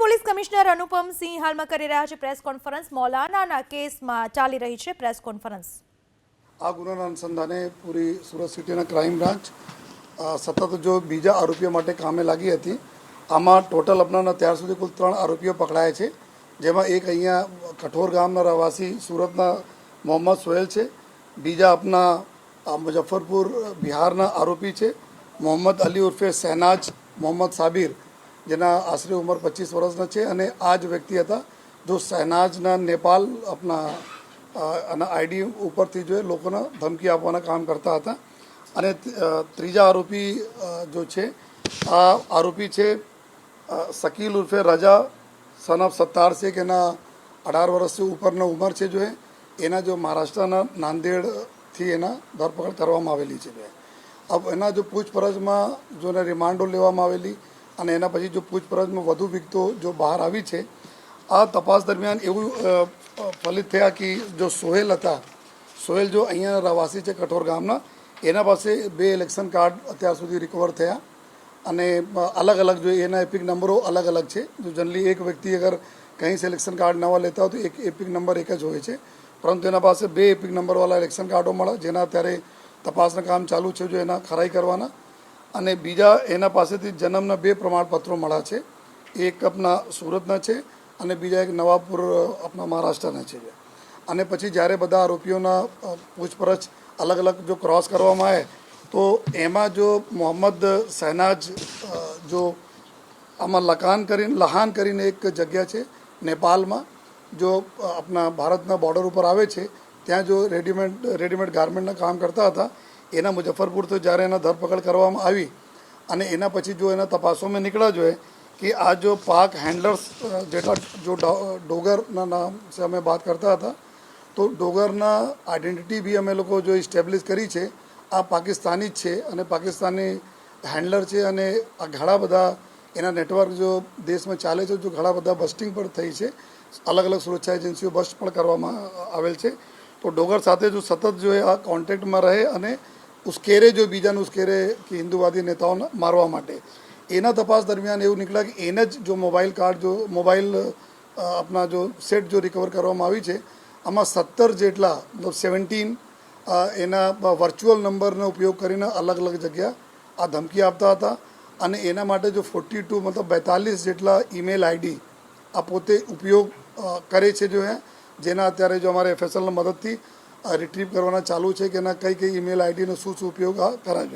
Police commissioner અનુપમ સિંહ હાલમાં કરી રહ્યા છે પ્રેસ કોન્ફરન્સ. મૌલાનાના કેસમાં ચાલી રહી છે પ્રેસ કોન્ફરન્સ. આ ગુનાના અનુસંધાને પૂરી સુરત સિટીના ક્રાઇમ બ્રાન્ચ સતત જો બીજા આરોપીઓ માટે કામે લાગી હતી, આમાં ટોટલ અપનાના ત્યાર સુધી કુલ ત્રણ આરોપીઓ પકડાયા છે. જેમાં એક અહીંયા કઠોર ગામના રહેવાસી સુરતના મોહમ્મદ સોહેલ છે. બીજા આપના મુજફ્ફરપુર બિહારના આરોપી છે. મોહમ્મદ અલી ઉર્ફે શહેનાજ મોહમ્મદ સાબિર. જેના આશરે ઉંમર પચીસ વર્ષના છે અને આ જ વ્યક્તિ હતા જો શહેનાજના નેપાલ આપના અ, આઈડી ઉપરથી જો લોકોને ધમકી આપવાના કામ કરતા હતા અને ત્રીજા આરોપી જો છે આ આરોપી છે શકીલ ઉર્ફે રજા સન ઓફ સત્તાર શેખ એના અઢાર વર્ષથી ઉપરના ઉંમર છે જો એના જો મહારાષ્ટ્રના નાંદેડથી એના ધરપકડ કરવામાં આવેલી છે. અબ એના જો પૂછપરછમાં જો એને રિમાન્ડો લેવામાં આવેલી અને એના પછી જો પૂછપરછમાં વધુ વિગતો જો બહાર આવી છે, આ તપાસ દરમિયાન એવું ફલિત થયા કે જો સોહેલ હતા, સોહેલ જો અહીંયા રહેવાસી છે કઠોર ગામના, એના પાસે બે ઇલેક્શન કાર્ડ અત્યાર સુધી રિકવર થયા. અને અલગ અલગ જો એના એપિક નંબરો અલગ અલગ છે. જો જનરલી એક વ્યક્તિ અગર કંઈ સિલેક્શન કાર્ડ નવા લેતા હોય તો એક એપિક નંબર એક જ હોય છે. પરંતુ એના પાસે બે એપિક નંબરવાળા ઇલેક્શન કાર્ડો મળે, જેના અત્યારે તપાસના કામ ચાલુ છે જો એના ખરાઈ કરવાના. અને બીજા એના પાસેથી જન્મના બે પ્રમાણપત્રો મળ્યા છે. એક આપણા સુરતના છે અને બીજા એક નવાપુર આપણા મહારાષ્ટ્રના છે. અને પછી જ્યારે બધા આરોપીઓના પૂછપરછ અલગ અલગ જો ક્રોસ કરવામાં આવે, તો એમાં જો મોહમ્મદ શહેનાજ જો આમાં લખાન કરીને લહાન કરીને એક જગ્યા છે નેપાલમાં, જો આપણા ભારતના બોર્ડર ઉપર આવે છે, ત્યાં જો રેડીમેડ રેડીમેડ ગાર્મેન્ટના કામ કરતા હતા એના મુજફ્ફરપુરથી જ્યારે એના ધરપકડ કરવામાં આવી અને એના પછી જો એના તપાસોમાં નીકળ્યા જોઈએ કે આ જો પાક હેન્ડલર્સ જેટલા જો ડોગરના નામ છે અમે વાત કરતા હતા, તો ડોગરના આઈડેન્ટિટી બી અમે લોકો જો ઇસ્ટેબ્લિશ કરી છે, આ પાકિસ્તાની જ છે અને પાકિસ્તાની હેન્ડલર છે અને આ ઘણા બધા એના નેટવર્ક જો દેશમાં ચાલે છે, જો ઘણા બધા બસ્ટિંગ પણ થઈ છે, અલગ અલગ સુરક્ષા એજન્સીઓ બસ્ટ પણ કરવામાં આવેલ છે. તો ડોગર સાથે જો સતત જો એ આ કોન્ટેક્ટમાં રહે અને ઉશ્કેરે જો બીજાને ઉશ્કેરે કે હિન્દુવાદી નેતાઓને મારવા માટે. એના તપાસ દરમિયાન એવું નીકળ્યા કે એને જ જો મોબાઈલ કાર્ડ જો, મોબાઈલ આપના જો સેટ જો રિકવર કરવામાં આવી છે, આમાં સત્તર જેટલા, મતલબ સેવન્ટીન એના વર્ચ્યુઅલ નંબરનો ઉપયોગ કરીને અલગ અલગ જગ્યા આ ધમકી આપતા હતા અને એના માટે જો ફોર્ટી ટુ મતલબ બેતાલીસ જેટલા ઈમેલ આઈડી આ પોતે ઉપયોગ કરે છે જો હે, જેના અત્યારે જો અમારે એફએસએલની મદદથી રિટ્રીવ કરવાના ચાલુ છે કે એના કઈ કઈ ઈમેલ આઈડીનો શું શું ઉપયોગ આ કરા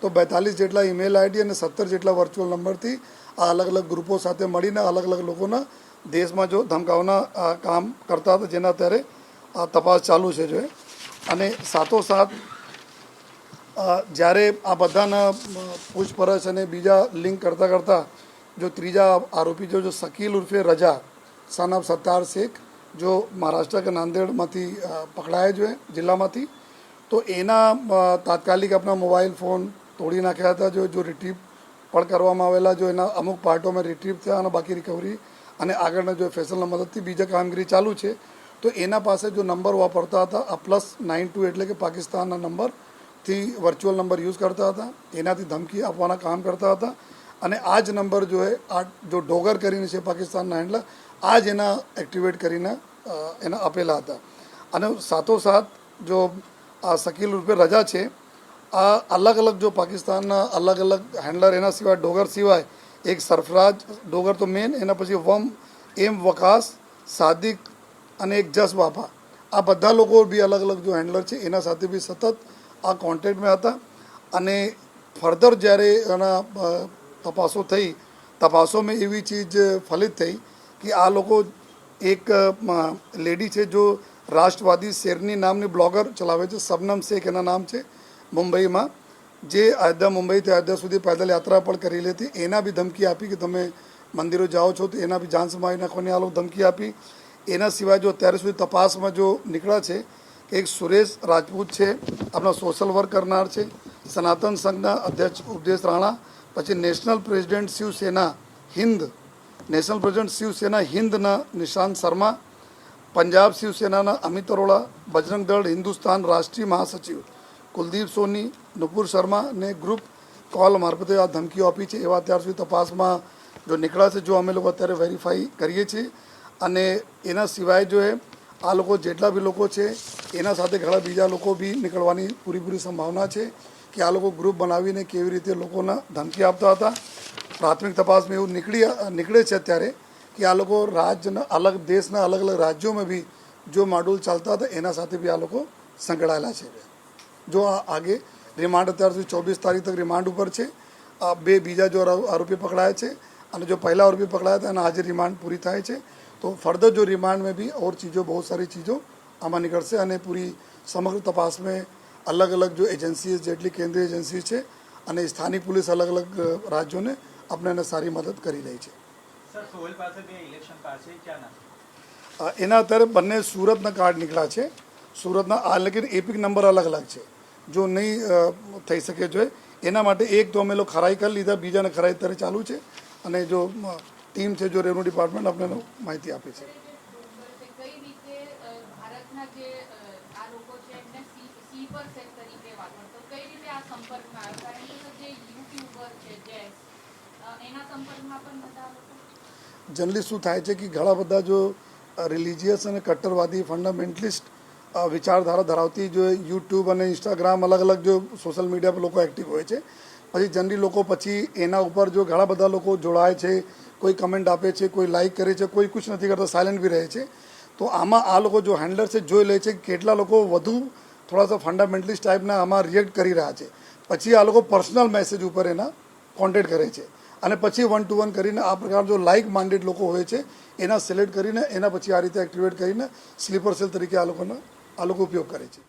તો બેતાલીસ જેટલા ઈમેલ આઈડી અને સત્તર જેટલા વર્ચ્યુઅલ નંબરથી આ અલગ અલગ ગ્રુપો સાથે મળીને અલગ અલગ લોકોના દેશમાં જો ધમકાવના કામ કરતા હતા, જેના અત્યારે આ તપાસ ચાલુ છે જો. અને સાથોસાથ જ્યારે આ બધાના પૂછપરછ અને બીજા લિંક કરતાં કરતાં જો ત્રીજા આરોપી જો જો શકીલ ઉર્ફે રજા સન ઓફ સત્તાર શેખ જો મહારાષ્ટ્ર કે નાંદેડમાંથી જો એ જિલ્લામાંથી, તો એના તાત્કાલિક આપણા મોબાઈલ ફોન તોડી નાખ્યા હતા જો જો રિટ્રીવ પણ કરવામાં આવેલા જો એના અમુક પાર્ટોમાં રિટ્રીવ થયા અને બાકી રિકવરી અને આગળના જો ફેસલના મદદથી બીજા કામગીરી ચાલુ છે, તો એના પાસે જો નંબર વાપરતા હતા, આ પ્લસ નાઇન ટુ એટલે કે પાકિસ્તાનના નંબરથી વર્ચ્યુઅલ નંબર યુઝ કરતા હતા, એનાથી ધમકી આપવાના કામ કરતા હતા અને આ જ નંબર જો એ આ, જો ડોગર કરીને છે પાકિસ્તાનના હેન્ડલર આ જ એના એક્ટિવેટ કરીને એના આપેલા હતા. અને સાથોસાથ જો આ શકીલ રૂપે રજા છે, આ અલગ અલગ જો પાકિસ્તાનના અલગ અલગ હેન્ડલર એના સિવાય, ડોગર સિવાય, એક સરફરાજ ડોગર તો મેન એના પછી વમ, એમ વકાસ, સાદિક અને એક જસ બાપા. આ બધા લોકો બી અલગ અલગ જો હેન્ડલર છે, એના સાથે બી સતત આ કોન્ટેક્ટમાં હતા. અને ફર્ધર જ્યારે એના તપાસો થઈ, તપાસોમાં એવી ચીજ ફલિત થઈ કે આ લોકો એક લેડી છે જો રાષ્ટ્રવાદી શેરની નામની બ્લોગર ચલાવે છે. શબનમ શેખ એના નામ છે મુંબઈમાં. જે અયોધ્યા મુંબઈથી અયોધ્યા સુધી પેદલ યાત્રા પણ કરી લેતી એના બી ધમકી આપી કે તમે મંદિરો જાઓ છો તો એના બી જાન સમાવી નાખવાની આ લોકો ધમકી આપી. એના સિવાય જો અત્યારે સુધી તપાસમાં જો નીકળ્યા છે કે એક સુરેશ રાજપૂત છે, આપણા સોશિયલ વર્ક કરનાર છે, સનાતન સંઘના અધ્યક્ષ ઉપદેશ રાણા, પછી national president Shivsena, Hind national president Shivsena હિન્દના Nishant Sharma, Punjab શિવસેનાના અમિત અરોડા, બજરંગ દળ હિન્દુસ્તાન રાષ્ટ્રીય મહાસચિવ કુલદીપ સોની, નુપુર શર્મા ને ગ્રુપ કોલ મારફતે આ ધમકીઓ આપી છે. એવા અત્યાર સુધી તપાસમાં જો નીકળાશે જો અમે લોકો અત્યારે વેરીફાઈ કરીએ છીએ. અને એના સિવાય જો એ આ લોકો જેટલા બી લોકો છે, એના સાથે ઘણા બીજા લોકો બી નીકળવાની પૂરેપૂરી સંભાવના છે કે આ લોકો ગ્રુપ બનાવીને કેવી રીતે લોકોના ધમકી આપતા હતા. પ્રાથમિક તપાસમાં એવું નીકળી, નીકળે છે અત્યારે કે આ લોકો રાજ્યના અલગ, દેશના અલગ અલગ રાજ્યોમાં બી જો મોડ્યુલ ચાલતા હતા, એના સાથે બી આ લોકો સંકળાયેલા છે. જો આ આગે રિમાન્ડ અત્યાર સુધી ચોવીસ તારીખ તક રિમાન્ડ ઉપર છે. આ બે બીજા જો આરોપી પકડાયા છે અને જો પહેલા આરોપી પકડાયા હતા એના આજે રિમાન્ડ પૂરી થાય છે, તો ફર્ધર જો રિમાન્ડમાં બી ઓર ચીજો, બહુ સારી ચીજો આમાં નીકળશે અને પૂરી સમગ્ર તપાસમાં અલગ અલગ જો એજન્સી જેટલી કેન્દ્રીય એજન્સી છે અને સ્થાનિક પોલીસ અલગ અલગ રાજ્યોને આપણને સારી મદદ કરી રહી છે. સર સોહેલ પાસે બે ઇલેક્શન કાર્ડ છે ક્યાં ના અ, એના અત્યારે બંને સુરતના કાર્ડ નીકળ્યા છે. સુરતના આ લેકિન એપિક નંબર અલગ અલગ છે. જો નહીં થઈ શકે જો એના માટે એક તો અમે લોકો ખરાઈ કરી લીધા બીજાને ખરાઈ અત્યારે ચાલુ છે. અને જો ટીમ છે જો રેવન્યુ ડિપાર્ટમેન્ટ આપણે માહિતી આપે છે. કઈ રીતે અ, ભારતના જે અ, આ લોકો છે એમને સી સી પર સેટ તરીકે વાપરતો કઈ રીતે આ સંપર્કમાં આવ્યો? કારણ કે જે યુટ્યુબર છે જેસ જનરલી શું થાય છે કે ઘણા બધા જો રિલિજિયસ અને કટ્ટરવાદી ફંડામેન્ટલિસ્ટ વિચારધારા ધરાવતી જો યુટ્યુબ અને ઇન્સ્ટાગ્રામ અલગ અલગ જો સોશિયલ મીડિયા પર લોકો એક્ટિવ હોય છે. પછી જનરલી લોકો પછી એના ઉપર જો ઘણા બધા લોકો જોડાય છે, કોઈ કમેન્ટ આપે છે, કોઈ લાઇક કરે છે, કોઈ કુછ નથી કરતા સાયલેન્ટ બી રહે છે. તો આમાં આ લોકો જો હેન્ડલર છે જોઈ લે છે કેટલા લોકો વધુ થોડા સા ફંડામેન્ટલિસ્ટ ટાઈપના આમાં રિએક્ટ કરી રહ્યા છે. પછી આ લોકો પર્સનલ મેસેજ ઉપર એના કોન્ટેક્ટ કરે છે. અને પછી વન ટુ વન કરીને આ પ્રકાર જો લાઇક માઇન્ડેડ લોકો હોય છે, એના સિલેક્ટ કરીને એના પછી આ રીતે એક્ટિવેટ કરીને સ્લીપર સેલ તરીકે આ લોકોનો, આ લોકો ઉપયોગ કરે છે.